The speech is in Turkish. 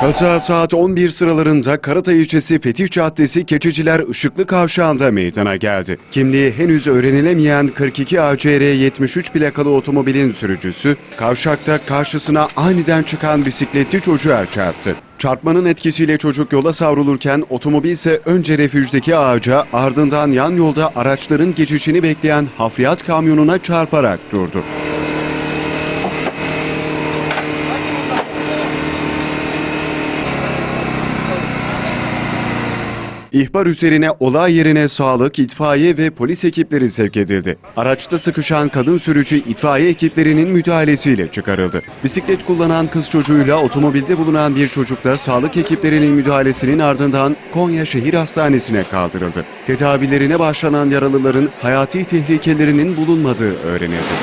Kaza saat 11 sıralarında Karatay ilçesi Fetih Caddesi Keçiciler Işıklı Kavşağı'nda meydana geldi. Kimliği henüz öğrenilemeyen 42 ACR 73 plakalı otomobilin sürücüsü kavşakta karşısına aniden çıkan bisikletli çocuğa çarptı. Çarpmanın etkisiyle çocuk yola savrulurken otomobil ise önce refüjdeki ağaca ardından yan yolda araçların geçişini bekleyen hafriyat kamyonuna çarparak durdu. İhbar üzerine olay yerine sağlık, itfaiye ve polis ekipleri sevk edildi. Araçta sıkışan kadın sürücü itfaiye ekiplerinin müdahalesiyle çıkarıldı. Bisiklet kullanan kız çocuğuyla otomobilde bulunan bir çocuk da sağlık ekiplerinin müdahalesinin ardından Konya Şehir Hastanesi'ne kaldırıldı. Tedavilerine başlanan yaralıların hayati tehlikelerinin bulunmadığı öğrenildi.